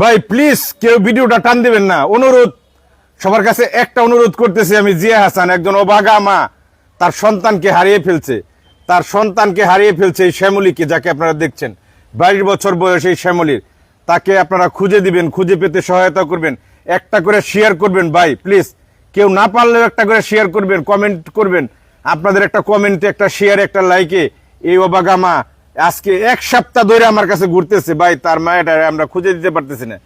ভাই প্লিজ কেউ ভিডিওটা টান দিবেন না। অনুরোধ, সবার কাছে একটা অনুরোধ করতেছি আমি, জিয়া হাসান, একজন অভাগা মা, তার সন্তানকে হারিয়ে ফেলছে। তার সন্তানকে হারিয়ে ফেলছে এই শ্যামলীকে, যাকে আপনারা দেখছেন। বাইশ বছর বয়স এই শ্যামলীর। তাকে আপনারা খুঁজে দিবেন, খুঁজে পেতে সহায়তা করবেন। একটা করে শেয়ার করবেন, ভাই প্লিজ কেউ না পারলেও একটা করে শেয়ার করবেন কমেন্ট করবেন। আপনাদের একটা কমেন্টে একটা শেয়ার একটা লাইকে এই অবাগা মা আজকে এক সপ্তাহ ধরে আমার কাছে ঘুরতেছে ভাই তার মায়েটা আমরা খুঁজে দিতে পারতেছি না।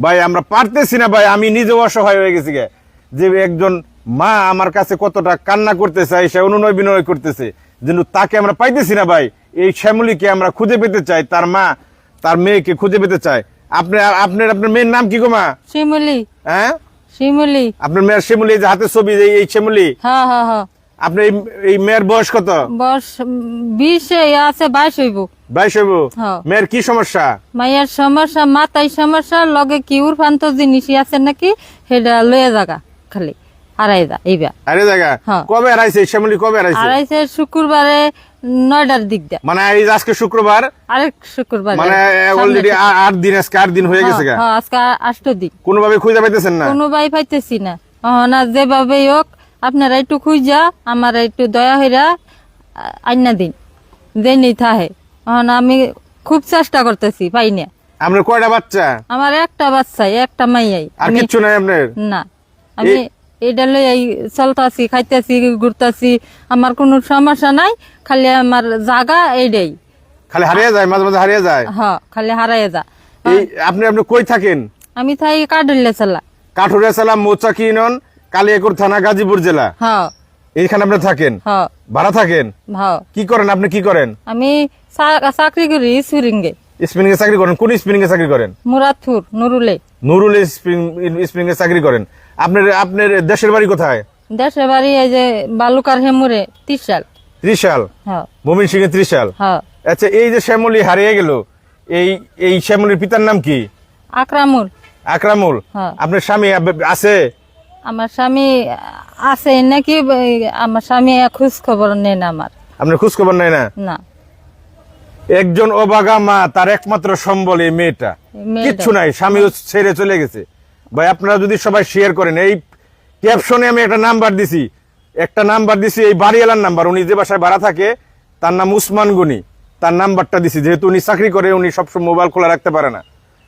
ভাই আমরা পারতেছি না ভাই আমি নিজে অসহায় হয়ে গেছি গে। যে একজন মা আমার কাছে কতটা কান্না করতেছে সে অনুনয় বিনয় করতেছে কিন্তু তাকে আমরা পাইতেছি না ভাই। এই শ্যামলীকে আমরা খুঁজে পেতে চাই তার মা তার মেয়েকে খুঁজে পেতে চাই। আপনি আপনার আপনার মেয়ের নাম কি গো মা? শিমুলি হ্যাঁ? শিমুলি আপনার মেয়ের শ্যামলী এই যে হাতের ছবি এই- এই হ্যাঁ হ্যাঁ হ্যাঁ। আপনার এই- মেয়ের বয়স কত? বয়স বিশে আছে বাইশ হইব। বাইশ হইব? হ্যাঁ। মেয়ের কি সমস্যা? মাইয়ার সমস্যা মাথায় সমস্যা লগে কি উরফান্ত জিনিস আছে নাকি সেটা লয়ে জাগা খালি। আরে জায়গা হ্যাঁ। কবে হারাইছে? শ্যামলী কবে হারাইছে? হারাইছে শুক্রবারে নয়টার দিক দিয়ে। মানে এই আজকে শুক্রবার? আরেক শুক্রবার। মানে অলরেডি আট দিন আজকে আট দিন হয়ে গেছে হ্যাঁ আজকে আষ্ট দিন কোনোভাবে খুঁজে পাইতেছেন না? কোনো বাই পাইতেছি না। না যেভাবে হোক আপনারা একটু খুঁজা আমার একটু দয়া হইরা আইনা দিন। দেনি থাহে। এখন আমি খুব চেষ্টা করতেছি পাই না। আপনার কয়টা বাচ্চা? আমার একটা বাচ্চাই একটা মাইয়াই। আর কিচ্ছু নাই আপনার? না। আমি এটা লই এই চলতাছি খাইতেছি ঘুরতাছি। আমার কোনো সমস্যা নাই খালি আমার জাগা এইটাই খালি হারিয়ে যায় মাঝে মাঝে হারিয়ে যায়? হ খালি হারাই যা। এই আপনি আপনি কই থাকেন? আমি থাই কাটলে চালা। কাঠুরিয়া সালাম মৌচাকি ইউনিয়ন। কালিয়াকুর থানা গাজীপুর জেলা। এইখানে আপনি থাকেন? ভাড়া থাকেন? কি করেন? আপনি কি করেন? আমি চাকরি করি সুরিঙ্গে স্পিনিং এ চাকরি করেন? কোন স্পিনিং এ চাকরি করেন? মুরাদপুর নুরুলে। নুরুল স্পিনিং এ চাকরি করেন। আপনার আপনার দেশের বাড়ি কোথায়? দেশে বাড়ি এই যে বালুকার হেমুরে ত্রিশাল। ত্রিশাল? হ্যাঁ। সিং সিং ত্রিশাল? হ্যাঁ। আচ্ছা এই যে শ্যামলী হারিয়ে গেল এই এই শ্যামলীর পিতার নাম কি? আকরামুল। আকরামুল? হ্যাঁ। আপনার স্বামী আছে? আমার স্বামী আছে নাকি আমার স্বামী খোঁজ খবর নেন আমার? আপনার খোঁজ খবর নাই না? না। একজন অবাগা মা তার একমাত্র সম্বল এই মেয়েটা। মেয়েটা। কিচ্ছু নাই স্বামীও ছেড়ে চলে গেছে। ভাই আপনারা যদি সবাই শেয়ার করেন এই ক্যাপশনে আমি একটা নাম্বার দিছি। একটা নাম্বার দিছি এই বাড়িওয়ালার নাম্বার। উনি যে বাসায় ভাড়া থাকে তার নাম উসমান গনি। তার নাম্বারটা দিছি। যেহেতু উনি চাকরি করে উনি সবসময় মোবাইল খোলা রাখতে পারে না।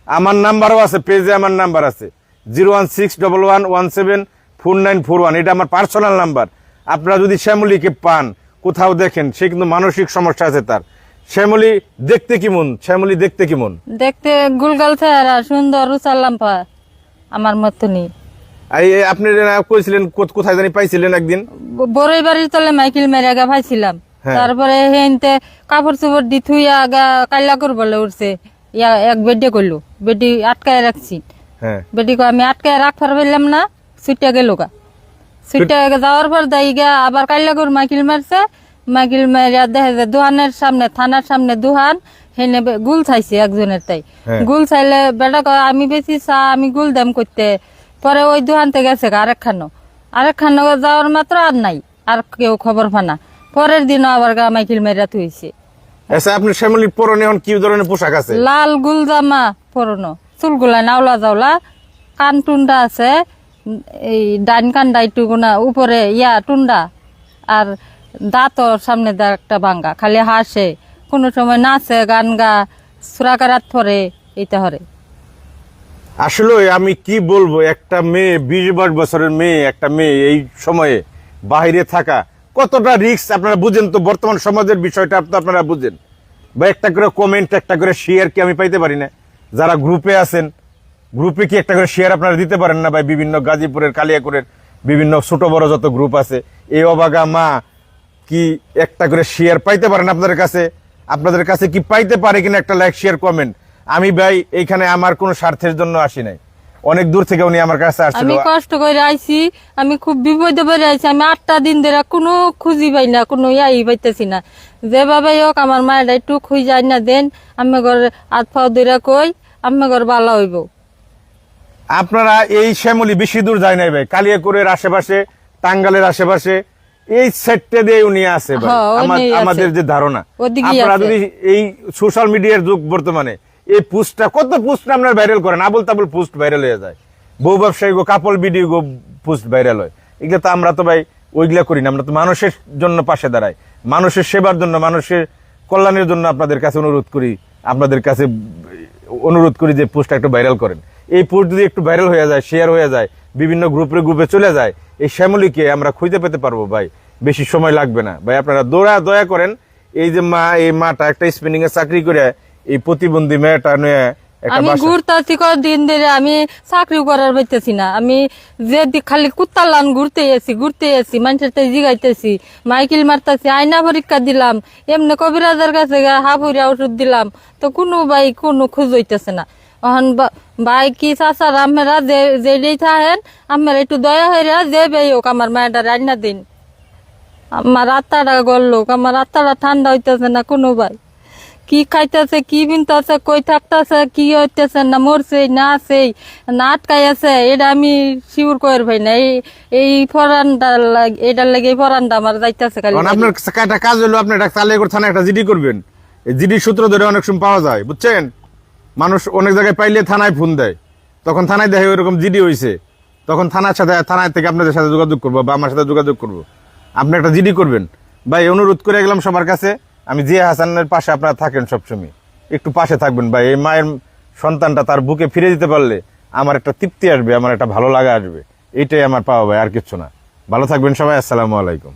আমার নাম্বারও আছে পেজে আমার নাম্বার আছে। Zero one six double one one seven four nine four one. এটা আমার পার্সোনাল নাম্বার। আপনারা যদি শ্যামলীকে পান কোথাও দেখেন সে কিন্তু মানসিক সমস্যা আছে তার। শ্যামলী দেখতে কি মন শ্যামলী দেখতে কি মন দেখতে গুলগাল চেহারা সুন্দর উচাল্লাম পা আমার মতনই এই এই আপনি কইছিলেন কোথায় জানি পাইছিলেন একদিন? বড়ই বাড়ির তলে মাইকেল মেরে আগা ভাইছিলাম। হ্যাঁ। তারপরে হেনতে কাপড় চোপড় দি থুই আগা কাল্লা করবলে উঠছে। ইয়া এক বেডে করল বেডি আটকায় রাখছি। বেটি কো আমি আটকায় রাখতে পারলাম না ছুটে গেল গা। ছুটে যাওয়ার পর দেই গা আবার কাল্লা করে মাইকেল মারছে মাইকেল মারিয়া দেখে যে দোহানের সামনে থানার সামনে দোহান হেনে গুল চাইছে একজনের তাই। হ্যাঁ। গুল চাইলে বেটা কয় আমি বেশি চা আমি গুল দাম করতে। পরে ওই দোহানতে গেছে গা আরেক খানো আরেক খানো যাওয়ার মাত্র আর নাই আর কেউ খবর পানা পরের দিনও আবার গা মাইকেল মারিয়া তুইছে আচ্ছা আপনার শ্যামলীর পরনে এখন কি ধরনের পোশাক আছে? লাল গুল জামা পরনো। চুলগুলা নাওলা যাওলা, কান টুন্ডা আছে, এই ডাইন কানডা এইটুকুনা উপরে ইয়া টুন্ডা, আর দাঁতর সামনে দা একটা ভাঙ্গা, খালি হাসে, কোনো সময় নাচে, গান গা, সুরাকারাত পরে, এইটা হরে। আসলে আমি কি বলব, একটা মেয়ে, বিশ বাইশ বছরের মেয়ে, একটা মেয়ে, এই সময়ে বাইরে থাকা, কতটা রিক্স আপনারা বুঝেন তো, বর্তমান সমাজের বিষয়টা আপনারা বুঝেন। বা একটা করে কমেন্ট একটা করে শেয়ার কি আমি পাইতে পারি না? যারা গ্রুপে আছেন গ্রুপে কি একটা করে শেয়ার আপনারা দিতে পারেন না ভাই? বিভিন্ন গাজীপুরের, কালিয়াকুরের বিভিন্ন ছোট বড় যত গ্রুপ আছে, এই অবাগা মা কি একটা করে শেয়ার পাইতে পারেন আপনাদের কাছে? আপনাদের কাছে কি পাইতে পারে কিনা একটা লাইক শেয়ার কমেন্ট আমি ভাই এইখানে আমার কোনো স্বার্থের জন্য আসি নাই। অনেক দূর থেকে উনি আমার কাছে আসছিল। আমি কষ্ট করে আইছি, আমি খুব বিপদে পড়ে আইছি, আমি আটটা দিন ধরে কোনো খুঁজি পাই না, কোনো ইয়াই পাইতেছি না। যেভাবে হোক, আমার মায়ের একটু খুঁজে যায় না দেন আমি ঘর হাত ফাও ধরে কই আমি ভালো হইব। আপনারা এই শ্যামলি বেশি দূর যায় নাই ভাই। কালিয়াকুরের আশেপাশে টাঙ্গালের আশেপাশে এই সেটটা দিয়ে উনি হ্যাঁ, উনি আছে। আমাদের যে ধারণা। আপনারা যদি এই সোশ্যাল মিডিয়ার যুগ বর্তমানে এই পোস্টটা কত পোস্ট আপনার ভাইরাল করেন? আবল তাবল পোস্ট ভাইরাল হয়ে যায়। বউ ব্যবসায়ী গো কাপল ভিডিও গো পোস্ট ভাইরাল হয়। এগুলো তো আমরা তো ভাই ওইগুলা করি না। আমরা তো মানুষের জন্য পাশে দাঁড়াই। মানুষের সেবার জন্য মানুষের কল্যাণের জন্য আপনাদের কাছে অনুরোধ করি। আপনাদের কাছে অনুরোধ করি যে পোস্টটা একটু ভাইরাল করেন। এই পোস্ট যদি একটু ভাইরাল হয়ে যায় শেয়ার হয়ে যায়, বিভিন্ন গ্রুপে গ্রুপে চলে যায়, এই শ্যামলিকে আমরা খুঁজে পেতে পারব ভাই। বেশি সময় লাগবে না। ভাই, আপনারা দৌড়া, দয়া করেন, এই যে মা, এই মাটা একটা স্পেনিংয়ে চাকরি করে, এই প্রতিবন্ধী মেয়েটা নিয়ে আমি ঘুরতেছি দিন ধরে আমি চাকরি করার পাইতেছি না। আমি যে খালি কুত্তালান ঘুরতে এসি ঘুরতে এসি মানুষের তো জিগাইতেছি। মাইকেল মারতেছি আয়না পরীক্ষা দিলাম এমনি কবিরাজের কাছে হাফুরিয়া ওষুধ দিলাম। তো কোনো ভাই কোনো খোঁজ হইতেছে না। বা- ভাই কি চাচার আমরা যে যেই থাকেন আমার একটু দয়া হইরা যে ভাই হোক আমার মায়েরা রান্না দিন। আমার আত্মাটা গল্লোক আমার আত্মাটা ঠান্ডা হইতেছে না কোনো ভাই। কি খাইতেছে, কি বিনতেছে, কই থাকতেছে, কি হইতেছে, না মরছে, না আছে, না আটকাই আছে এটা আমি শিউর কয়ের ভাই না। এই এই ফরানটা এটার লাগে এই ফরানটা আমার যাইতেছে খালি। আপনার একটা কাজ হলো, আপনি একটা তালেগড় থানায় একটা জিডি করবেন। এই জিডি সূত্র ধরে অনেক সময় পাওয়া যায়, বুঝছেন? মানুষ অনেক জায়গায় পাইলে থানায় ফোন দেয়। তখন থানায় দেখে ওইরকম জিডি হয়েছে তখন থানার সাথে, থানায় থেকে আপনাদের সাথে যোগাযোগ করব বা আমার সাথে যোগাযোগ করব। আপনি একটা জিডি করবেন। ভাই, অনুরোধ করে গেলাম সবার কাছে আমি জিয়া হাসানের পাশে আপনারা থাকেন সবসময়। একটু পাশে থাকবেন বা এই মায়ের সন্তানটা তার বুকে ফিরে দিতে পারলে আমার একটা তৃপ্তি আসবে, আমার একটা ভালো লাগা আসবে। এটাই আমার পাওয়া ভাই, আর কিছু না। ভালো থাকবেন সবাই, আসসালামু আলাইকুম।